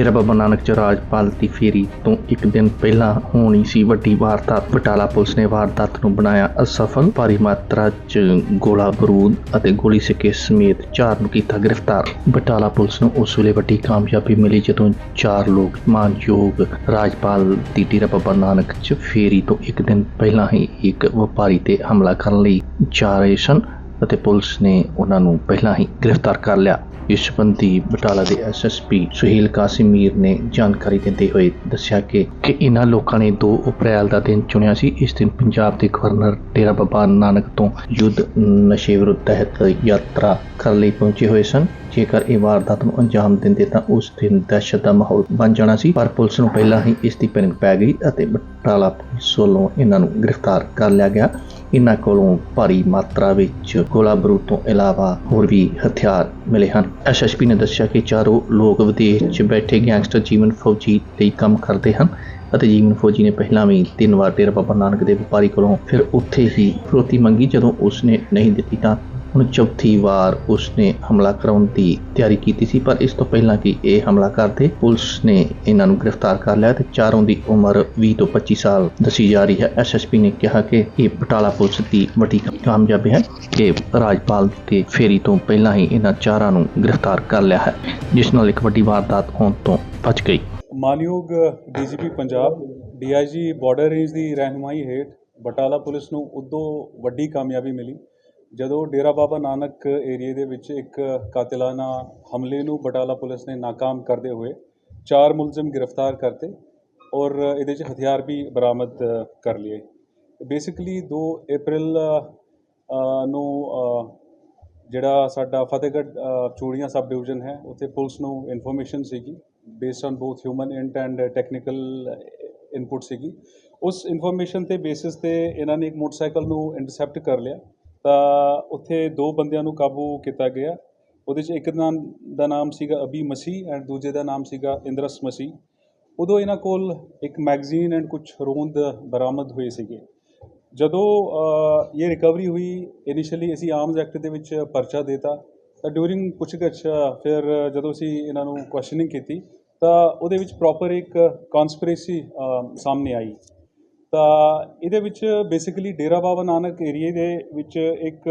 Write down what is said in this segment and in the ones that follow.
ਡੇਰਾ ਬਾਬਾ ਨਾਨਕ ਚ ਰਾਜਪਾਲ ਦੀ ਫੇਰੀ ਤੋਂ ਇੱਕ ਦਿਨ ਪਹਿਲਾਂ ਹੋਣੀ ਸੀ ਵੱਡੀ ਵਾਰਦਾਤ। ਬਟਾਲਾ ਪੁਲਿਸ ਨੇ ਵਾਰਦਾਤ ਨੂੰ ਬਣਾਇਆ ਅਸਫਲ। ਭਾਰੀ ਮਾਤਰਾ ਚ ਗੋਲਾ ਬਰੂਦ ਅਤੇ ਗੋਲੀ ਸਿੱਕੇ ਸਮੇਤ ਚਾਰ ਨੂੰ ਕੀਤਾ ਗ੍ਰਿਫਤਾਰ। ਬਟਾਲਾ ਪੁਲਿਸ ਨੂੰ ਉਸ ਵੇਲੇ ਵੱਡੀ ਕਾਮਯਾਬੀ ਮਿਲੀ ਜਦੋਂ ਚਾਰ ਲੋਕ ਮਾਨਯੋਗ ਰਾਜਪਾਲ ਦੀ ਡੇਰਾ ਬਾਬਾ ਨਾਨਕ ਚ ਫੇਰੀ ਤੋਂ ਇੱਕ ਦਿਨ ਪਹਿਲਾਂ ਹੀ ਇੱਕ ਵਪਾਰੀ ਤੇ ਹਮਲਾ ਕਰਨ ਲਈ ਜਾ ਰਹੇ ਸਨ ਅਤੇ ਪੁਲਿਸ ਨੇ ਉਹਨਾਂ ਨੂੰ ਪਹਿਲਾਂ ਹੀ ਗ੍ਰਿਫਤਾਰ ਕਰ ਲਿਆ। ਇਸ ਸੰਬੰਧੀ ਬਟਾਲਾ ਦੇ ਐਸਐਸਪੀ ਸੁਹੇਲ ਕਾਸਿਮੀਰ ਨੇ ਜਾਣਕਾਰੀ ਦਿੰਦੇ ਹੋਏ ਦੱਸਿਆ ਕਿ ਕਿ ਇਹਨਾਂ ਲੋਕਾਂ ਨੇ 2 ਅਪ੍ਰੈਲ ਦਾ ਦਿਨ ਚੁਣਿਆ ਸੀ। ਇਸ ਦਿਨ ਪੰਜਾਬ ਦੇ ਗਵਰਨਰ ਡੇਰਾ ਬਾਬਾ ਨਾਨਕ ਤੋਂ ਯੁੱਧ ਨਸ਼ੇ ਵਿਰੁੱਧ ਤਹਿਤ ਯਾਤਰਾ ਕਰਨ ਲਈ ਪਹੁੰਚੇ ਹੋਏ ਸਨ। ਜੇਕਰ ਇਹ ਵਾਰਦਾਤ ਨੂੰ ਅੰਜਾਮ ਦਿੰਦੇ ਤਾਂ ਉਸ ਦਿਨ ਦਹਿਸ਼ਤ ਦਾ ਮਾਹੌਲ ਬਣ ਜਾਣਾ ਸੀ। ਪਰ ਪੁਲਿਸ ਨੂੰ ਪਹਿਲਾਂ ਹੀ ਇਸ ਦੀ ਭਿਣਕ ਪੈ ਗਈ ਅਤੇ ਬਟਾਲਾ ਪੁਲਿਸ ਵੱਲੋਂ ਇਹਨਾਂ ਨੂੰ ਗ੍ਰਿਫਤਾਰ ਕਰ ਲਿਆ ਗਿਆ। ਇਹਨਾਂ ਕੋਲੋਂ ਭਾਰੀ ਮਾਤਰਾ ਵਿੱਚ ਗੋਲਾ ਬਰੂਦ ਤੋਂ ਇਲਾਵਾ ਹੋਰ ਵੀ ਹਥਿਆਰ ਮਿਲੇ ਹਨ। ਐਸਐਸਪੀ ਨੇ ਦੱਸਿਆ ਕਿ ਚਾਰੋਂ ਲੋਕ ਵਿਦੇਸ਼ 'ਚ ਬੈਠੇ ਗੈਂਗਸਟਰ ਜੀਵਨ ਫੌਜੀ ਲਈ ਕੰਮ ਕਰਦੇ ਹਨ ਅਤੇ ਜੀਵਨ ਫੌਜੀ ਨੇ ਪਹਿਲਾਂ ਵੀ ਤਿੰਨ ਵਾਰ ਡੇਰਾ ਬਾਬਾ ਨਾਨਕ ਦੇ ਵਪਾਰੀ ਕੋਲੋਂ ਫਿਰ ਉੱਥੇ ਹੀ ਫਰੋਤੀ ਮੰਗੀ। ਜਦੋਂ ਉਸਨੇ ਨਹੀਂ ਦਿੱਤੀ ਤਾਂ ਹੁਣ ਚੌਥੀ ਵਾਰ ਉਸਨੇ ਹਮਲਾ ਕਰਾਉਣ ਦੀ ਤਿਆਰੀ ਕੀਤੀ ਸੀ, ਪਰ ਇਸ ਤੋਂ ਪਹਿਲਾਂ ਕਿ ਇਹ ਹਮਲਾ ਕਰਦੇ ਪੁਲਿਸ ਨੇ ਇਹਨਾਂ ਨੂੰ ਗ੍ਰਿਫਤਾਰ ਕਰ ਲਿਆ ਤੇ ਚਾਰੋਂ ਦੀ ਉਮਰ 20 ਤੋਂ 25 ਸਾਲ ਦੱਸੀ ਜਾ ਰਹੀ ਹੈ। ਐਸਐਸਪੀ ਨੇ ਕਿਹਾ ਕਿ ਇਹ ਬਟਾਲਾ ਪੁਲਿਸ ਦੀ ਵੱਡੀ ਕਾਮਯਾਬੀ ਹੈ ਕਿ ਰਾਜਪਾਲ ਤੇ ਫੇਰੀ ਤੋਂ ਪਹਿਲਾਂ ਹੀ ਇਹਨਾਂ ਚਾਰਾਂ ਨੂੰ ਗ੍ਰਿਫਤਾਰ ਕਰ ਲਿਆ ਹੈ, ਜਿਸ ਨਾਲ ਇੱਕ ਵੱਡੀ ਵਾਰਦਾਤ ਹੋਣ ਤੋਂ ਬਚ ਗਈ। ਮਾਨਯੋਗ DGP Punjab, DIG border range ਦੀ ਰਹਿਨੁਮਾਈ ਹੇਠ ਬਟਾਲਾ ਪੁਲਿਸ ਨੂੰ ਉਦੋਂ ਵੱਡੀ ਕਾਮਯਾਬੀ ਮਿਲੀ ਜਦੋਂ ਡੇਰਾ ਬਾਬਾ ਨਾਨਕ ਏਰੀਏ ਦੇ ਵਿੱਚ ਇੱਕ ਕਾਤਿਲਾਨਾ ਹਮਲੇ ਨੂੰ ਬਟਾਲਾ ਪੁਲਿਸ ਨੇ ਨਾਕਾਮ ਕਰਦੇ ਹੋਏ ਚਾਰ ਮੁਲਜ਼ਮ ਗ੍ਰਿਫਤਾਰ ਕਰਤੇ ਔਰ ਇਹਦੇ 'ਚ ਹਥਿਆਰ ਵੀ ਬਰਾਮਦ ਕਰ ਲਏ। ਬੇਸਿਕਲੀ 2 ਅਪ੍ਰੈਲ ਨੂੰ ਜਿਹੜਾ ਸਾਡਾ ਫਤਿਹਗੜ੍ਹ ਚੂੜੀਆਂ ਸਬ ਡਿਵੀਜ਼ਨ ਹੈ, ਉੱਥੇ ਪੁਲਿਸ ਨੂੰ ਇਨਫੋਰਮੇਸ਼ਨ ਸੀਗੀ based on both human int and technical input ਸੀਗੀ। ਉਸ ਇਨਫੋਰਮੇਸ਼ਨ ਤੇ ਬੇਸਿਸ ਤੇ ਇਹਨਾਂ ਨੇ ਇੱਕ ਮੋਟਰਸਾਈਕਲ ਨੂੰ ਇੰਟਰਸੈਪਟ ਕਰ ਲਿਆ। ਤਾਂ ਉੱਥੇ ਦੋ ਬੰਦਿਆਂ ਨੂੰ ਕਾਬੂ ਕੀਤਾ ਗਿਆ। ਉਹਦੇ 'ਚ ਇੱਕ ਨਾਮ, ਦਾ ਨਾਮ ਸੀਗਾ ਅਬੀ ਮਸੀਹ ਐਂਡ ਦੂਜੇ ਦਾ ਨਾਮ ਸੀਗਾ ਇੰਦਰਸ ਮਸੀਹ। ਉਦੋਂ ਇਹਨਾਂ ਕੋਲ ਇੱਕ ਮੈਗਜ਼ੀਨ ਐਂਡ ਕੁਝ ਰੋਂਦ ਬਰਾਮਦ ਹੋਏ ਸੀਗੇ। ਜਦੋਂ ਇਹ ਰਿਕਵਰੀ ਹੋਈ ਇਨੀਸ਼ੀਅਲੀ ਅਸੀਂ ਆਰਮਸ ਐਕਟ ਦੇ ਵਿੱਚ ਪਰਚਾ ਦੇਤਾ। ਤਾਂ ਡਿਊਰਿੰਗ ਪੁੱਛਗਿੱਛ, ਫਿਰ ਜਦੋਂ ਅਸੀਂ ਇਹਨਾਂ ਨੂੰ ਕੁਐਸਚਨਿੰਗ ਕੀਤੀ, ਤਾਂ ਉਹਦੇ ਵਿੱਚ ਪ੍ਰੋਪਰ ਇੱਕ ਕਨਸਪੀਰੇਸੀ ਸਾਹਮਣੇ ਆਈ। ਤਾਂ ਇਹਦੇ ਵਿੱਚ ਬੇਸਿਕਲੀ ਡੇਰਾ ਬਾਬਾ ਨਾਨਕ ਏਰੀਏ ਦੇ ਵਿੱਚ ਇੱਕ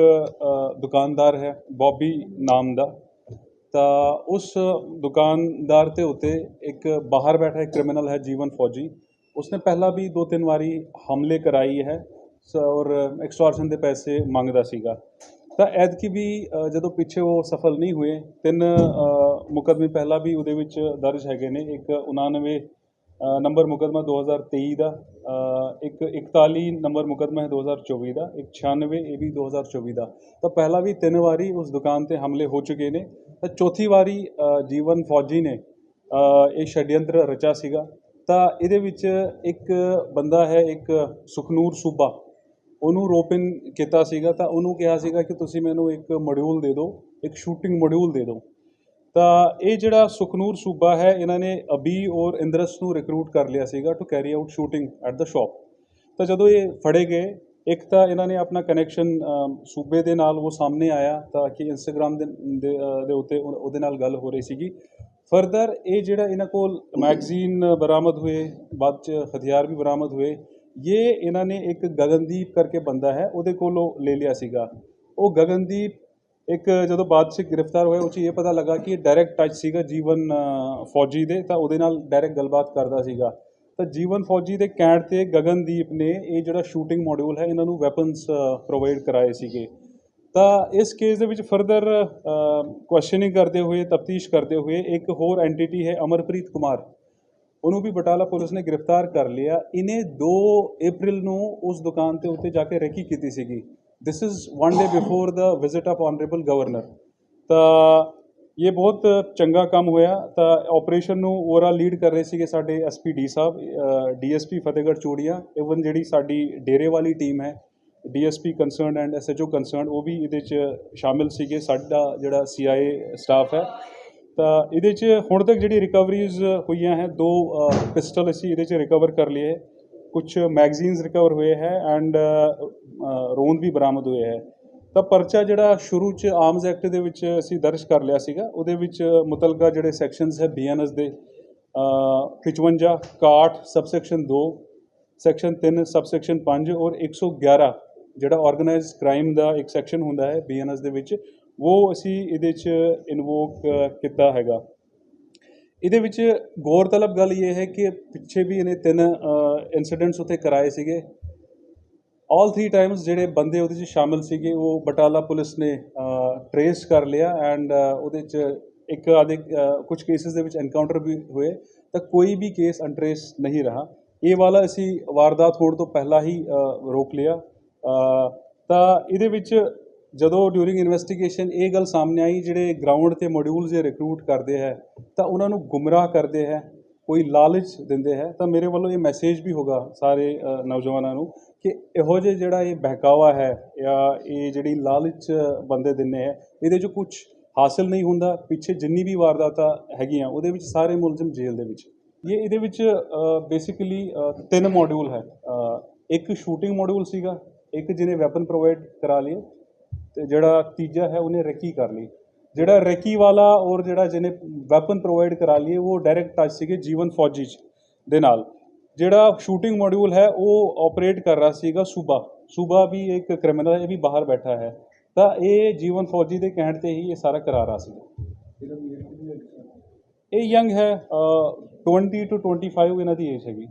ਦੁਕਾਨਦਾਰ ਹੈ ਬੌਬੀ ਨਾਮ ਦਾ। ਤਾਂ ਉਸ ਦੁਕਾਨਦਾਰ ਤੇ ਉੱਤੇ ਇੱਕ ਬਾਹਰ ਬੈਠਾ ਇੱਕ ਕ੍ਰਿਮੀਨਲ ਹੈ ਜੀਵਨ ਫੌਜੀ। ਉਸਨੇ ਪਹਿਲਾਂ ਵੀ ਦੋ ਤਿੰਨ ਵਾਰੀ ਹਮਲੇ ਕਰਾਈ ਹੈ ਸ- ਔਰ ਐਕਸਟੋਰਸ਼ਨ ਦੇ ਪੈਸੇ ਮੰਗਦਾ ਸੀਗਾ। ਤਾਂ ਐਤਕੀ ਵੀ ਜਦੋਂ ਪਿੱਛੇ ਉਹ ਸਫਲ ਨਹੀਂ ਹੋਏ ਤਿੰਨ ਅ, ਮੁਕੱਦਮੇ ਪਹਿਲਾਂ ਵੀ ਉਹਦੇ ਵਿੱਚ ਦਰਜ ਹੈਗੇ ਨੇ। ਇੱਕ 99 ਨੰਬਰ ਮੁਕੱਦਮਾ 2023 ਦਾ ਇੱਕ 41 ਨੰਬਰ ਮੁਕੱਦਮਾ ਹੈ 2024 ਦਾ, ਇੱਕ 96 ਇਹ ਵੀ 2024 ਦਾ। ਤਾਂ ਪਹਿਲਾਂ ਵੀ ਤਿੰਨ ਵਾਰੀ ਉਸ ਦੁਕਾਨ ਤੇ ਹਮਲੇ ਹੋ ਚੁੱਕੇ ਨੇ। ਤਾਂ ਚੌਥੀ ਵਾਰੀ ਜੀਵਨ ਫੌਜੀ ਨੇ ਇਹ ਛਡਯੰਤਰ ਰਚਾ ਸੀਗਾ। ਤਾਂ ਇਹਦੇ ਵਿੱਚ ਇੱਕ ਬੰਦਾ ਹੈ, ਇੱਕ ਸੁਖਨੂਰ ਸੂਬਾ। ਉਹਨੂੰ ਰੋਪਿਨ ਕੀਤਾ ਸੀਗਾ। ਤਾਂ ਉਹਨੂੰ ਕਿਹਾ ਸੀਗਾ ਕਿ ਤੁਸੀਂ ਮੈਨੂੰ ਇੱਕ ਮੋਡਿਊਲ ਦੇ ਦਿਓ, ਇੱਕ ਸ਼ੂਟਿੰਗ ਮੋਡਿਊਲ ਦੇ ਦਿਓ। ਤਾਂ ਇਹ ਜਿਹੜਾ ਸੁਖਨੂਰ ਸੂਬਾ ਹੈ, ਇਹਨਾਂ ਨੇ ਅਬੀ ਔਰ ਇੰਦਰਸ ਨੂੰ ਰਿਕਰੂਟ ਕਰ ਲਿਆ ਸੀਗਾ to carry out shooting at the shop ਤਾਂ ਜਦੋਂ ਇਹ ਫੜੇ ਗਏ, ਇੱਕ ਤਾਂ ਇਹਨਾਂ ਨੇ ਆਪਣਾ ਕਨੈਕਸ਼ਨ ਸੂਬੇ ਦੇ ਨਾਲ ਉਹ ਸਾਹਮਣੇ ਆਇਆ ਤਾਂ ਕਿ ਇੰਸਟਾਗ੍ਰam ਦੇ ਉੱਤੇ ਉਹ- ਉਹਦੇ ਨਾਲ ਗੱਲ ਹੋ ਰਹੀ ਸੀਗੀ। ਫਰਦਰ ਇਹ ਜਿਹੜਾ ਇਹਨਾਂ ਕੋਲ ਮੈਗਜ਼ੀਨ ਬਰਾਮਦ ਹੋਏ, ਬਾਅਦ ਚ ਹਥਿਆਰ ਵੀ ਬਰਾਮਦ ਹੋਏ, ਇਹ ਇਹਨਾਂ ਨੇ ਇੱਕ ਗਗਨਦੀਪ ਕਰਕੇ ਬੰਦਾ ਹੈ, ਉਹਦੇ ਕੋਲੋਂ ਲੈ ਲਿਆ ਸੀਗਾ। ਉਹ ਗਗਨਦੀਪ ਇੱਕ ਜਦੋਂ ਬਾਅਦ ਚ ਗ੍ਰਿਫਤਾਰ ਹੋਇਆ ਉਹ 'ਚ ਇਹ ਪਤਾ ਲੱਗਾ ਕਿ ਇਹ ਡਾਇਰੈਕਟ ਟੱਚ ਸੀਗਾ ਜੀਵਨ ਫੌਜੀ ਦੇ, ਤਾਂ ਉਹਦੇ ਨਾਲ ਡਾਇਰੈਕਟ ਗੱਲਬਾਤ ਕਰਦਾ ਸੀਗਾ। ਤਾਂ ਜੀਵਨ ਫੌਜੀ ਦੇ ਕਹਿਣ ਤੇ ਗਗਨਦੀਪ ਨੇ ਇਹ ਜਿਹੜਾ ਸ਼ੂਟਿੰਗ ਮੋਡਿਊਲ ਹੈ, ਇਹਨਾਂ ਨੂੰ ਵੈਪਨਸ ਪ੍ਰੋਵਾਈਡ ਕਰਾਏ ਸੀਗੇ। ਤਾਂ ਇਸ ਕੇਸ ਦੇ ਵਿੱਚ ਫਰਦਰ ਕੁਐਸਚਨਿੰਗ ਕਰਦੇ ਹੋਏ, ਤਫਤੀਸ਼ ਕਰਦੇ ਹੋਏ ਇੱਕ ਹੋਰ ਐਂਟੀਟੀ ਹੈ ਅਮਰਪ੍ਰੀਤ ਕੁਮਾਰ। ਉਹਨੂੰ ਵੀ ਬਟਾਲਾ ਪੁਲਿਸ ਨੇ ਗ੍ਰਿਫਤਾਰ ਕਰ ਲਿਆ। ਇਹਨੇ 2 ਅਪ੍ਰੈਲ ਨੂੰ ਉਸ ਦੁਕਾਨ ਤੇ ਉੱਤੇ ਜਾ ਕੇ ਰੈਕੀ ਕੀਤੀ ਸੀਗੀ। This is one day before the visit of honourable governor ਤਾਂ ਇਹ ਬਹੁਤ ਚੰਗਾ ਕੰਮ ਹੋਇਆ ਤਾਂ ਆਪਰੇਸ਼ਨ ਨੂੰ ਓਵਰਆਲ ਲੀਡ ਕਰ ਰਹੇ ਸੀਗੇ ਸਾਡੇ ਐਸਪੀਡੀ ਸਾਹਿਬ ਡੀਐਸਪੀ ਫਤਿਹਗੜ੍ਹ ਚੂੜੀਆਂ ਇਵਨ ਜਿਹੜੀ ਸਾਡੀ ਡੇਰੇ ਵਾਲੀ ਟੀਮ ਹੈ DSP concerned and SHO concern ਉਹ ਵੀ ਇਹਦੇ 'ਚ ਸ਼ਾਮਿਲ ਸੀਗੇ ਸਾਡਾ ਜਿਹੜਾ ਸੀਆਈਏ ਸਟਾਫ ਹੈ ਤਾਂ ਇਹਦੇ 'ਚ ਹੁਣ ਤੱਕ ਜਿਹੜੀ ਰਿਕਵਰੀਜ਼ ਹੋਈਆਂ ਹੈ ਦੋ ਪਿਸਟਲ ਅਸੀਂ ਇਹਦੇ 'ਚ ਰਿਕਵਰ ਕਰ ਲਏ ਕੁਝ ਮੈਗਜ਼ੀਨਸ ਰਿਕਵਰ ਹੋਏ ਹੈ ਐਂਡ ਰੋਂਦ ਵੀ ਬਰਾਮਦ ਹੋਏ ਹੈ। ਤਾਂ ਪਰਚਾ ਜਿਹੜਾ ਸ਼ੁਰੂ 'ਚ ਆਰਮਸ ਐਕਟ ਦੇ ਵਿੱਚ ਅਸੀਂ ਦਰਜ ਕਰ ਲਿਆ ਸੀਗਾ, ਉਹਦੇ ਵਿੱਚ ਮੁਤਲਕਾ ਜਿਹੜੇ ਸੈਕਸ਼ਨਸ ਹੈ ਬੀਐਨਐਸ ਦੇ 55 61 ਸਬਸੈਕਸ਼ਨ 2 ਸੈਕਸ਼ਨ 3 ਸਬਸੈਕਸ਼ਨ 5 ਔਰ 111 ਜਿਹੜਾ ਆਰਗੇਨਾਈਜ਼ਡ ਕ੍ਰਾਈਮ ਦਾ ਇੱਕ ਸੈਕਸ਼ਨ ਹੁੰਦਾ ਹੈ ਬੀਐਨਐਸ ਦੇ ਵਿੱਚ, ਉਹ ਅਸੀਂ ਇਹਦੇ 'ਚ ਇਨਵੋਕ ਕੀਤਾ ਹੈਗਾ। ਇਹਦੇ ਵਿੱਚ ਗੌਰਤਲਬ ਗੱਲ ਇਹ ਹੈ ਕਿ ਪਿੱਛੇ ਵੀ ਇਹਨੇ ਤਿੰਨ ਇਨਸੀਡੈਂਟਸ ਉੱਥੇ ਕਰਾਏ ਸੀਗੇ। ਆਲ ਥ੍ਰੀ ਟਾਈਮਸ ਜਿਹੜੇ ਬੰਦੇ ਉਹਦੇ 'ਚ ਸ਼ਾਮਿਲ ਸੀਗੇ, ਉਹ ਬਟਾਲਾ ਪੁਲਿਸ ਨੇ ਟਰੇਸ ਕਰ ਲਿਆ ਐਂਡ ਉਹਦੇ 'ਚ ਇੱਕ ਆਦੇ ਕੁਝ ਕੇਸਿਸ ਦੇ ਵਿੱਚ ਐਨਕਾਊਂਟਰ ਵੀ ਹੋਏ, ਤਾਂ ਕੋਈ ਵੀ ਕੇਸ ਅਨਟਰੇਸ ਨਹੀਂ ਰਹਾ। ਇਹ ਵਾਲਾ ਅਸੀਂ ਵਾਰਦਾਤ ਹੋਣ ਤੋਂ ਪਹਿਲਾਂ ਹੀ ਰੋਕ ਲਿਆ। ਤਾਂ ਇਹਦੇ ਵਿੱਚ ਜਦੋਂ ਡਿਊਰਿੰਗ ਇਨਵੈਸਟੀਗੇਸ਼ਨ ਇਹ ਗੱਲ ਸਾਹਮਣੇ ਆਈ, ਜਿਹੜੇ ਗਰਾਊਂਡ ਤੇ ਮੋਡਿਊਲਸ ਜੇ ਰਿਕਰੂਟ ਕਰਦੇ ਹੈ, ਤਾਂ ਉਹਨਾਂ ਨੂੰ ਗੁੰਮਰਾਹ ਕਰਦੇ ਹੈ, ਕੋਈ ਲਾਲਚ ਦਿੰਦੇ ਹੈ। ਤਾਂ ਮੇਰੇ ਵੱਲੋਂ ਇਹ ਮੈਸੇਜ ਵੀ ਹੋਗਾ ਸਾਰੇ ਨੌਜਵਾਨਾਂ ਨੂੰ ਕਿ ਇਹੋ ਜਿਹੇ ਜਿਹੜਾ ਇਹ ਬਹਿਕਾਵਾ ਹੈ ਜਾਂ ਇਹ ਜਿਹੜੀ ਲਾਲਚ ਬੰਦੇ ਦਿੰਦੇ ਹੈ, ਇਹਦੇ 'ਚ ਕੁਝ ਹਾਸਲ ਨਹੀਂ ਹੁੰਦਾ। ਪਿੱਛੇ ਜਿੰਨੀ ਵੀ ਵਾਰਦਾਤਾਂ ਹੈਗੀਆਂ, ਉਹਦੇ ਵਿੱਚ ਸਾਰੇ ਮੁਲਜ਼ਮ ਜੇਲ੍ਹ ਦੇ ਵਿੱਚ। ਇਹ ਇਹਦੇ ਵਿੱਚ ਬੇਸਿਕਲੀ ਤਿੰਨ ਮੋਡਿਊਲ ਹੈ। ਇੱਕ ਸ਼ੂਟਿੰਗ ਮੋਡਿਊਲ ਸੀਗਾ, ਇੱਕ ਜਿਹਨੇ ਵੈਪਨ ਪ੍ਰੋਵਾਈਡ ਕਰਾ ਲਈ ਤੇ ਜਿਹੜਾ ਤੀਜਾ ਹੈ ਉਹਨੇ ਰੈਕੀ ਕਰ ਲਈ। ਜਿਹੜਾ ਰੈਕੀ ਵਾਲਾ ਔਰ ਜਿਹੜਾ ਜਿਹਨੇ ਵੈਪਨ ਪ੍ਰੋਵਾਈਡ ਕਰਾ ਲਈ ਉਹ ਡਾਇਰੈਕਟ ਟੱਚ ਸੀਗੇ ਜੀਵਨ ਫੌਜੀ 'ਚ ਦੇ ਨਾਲ। ਜਿਹੜਾ ਸ਼ੂਟਿੰਗ ਮੋਡਿਊਲ ਹੈ ਉਹ ਆਪਰੇਟ ਕਰ ਰਿਹਾ ਸੀਗਾ ਸੂਬਾ। ਸੂਬਾ ਵੀ ਇੱਕ ਕ੍ਰਿਮੀਨਲ ਹੈ ਇਹ ਵੀ ਬਾਹਰ ਬੈਠਾ ਹੈ। ਤਾਂ ਇਹ ਜੀਵਨ ਫੌਜੀ ਦੇ ਕਹਿਣ ਤੇ ਹੀ ਇਹ ਸਾਰਾ ਕਰਾ ਰਿਹਾ ਸੀ ਇਹ ਯੰਗ ਹੈ ਅ, 20 ਟੂ 25 ਇਹਨਾਂ ਦੀ ਏਜ ਹੈਗੀ।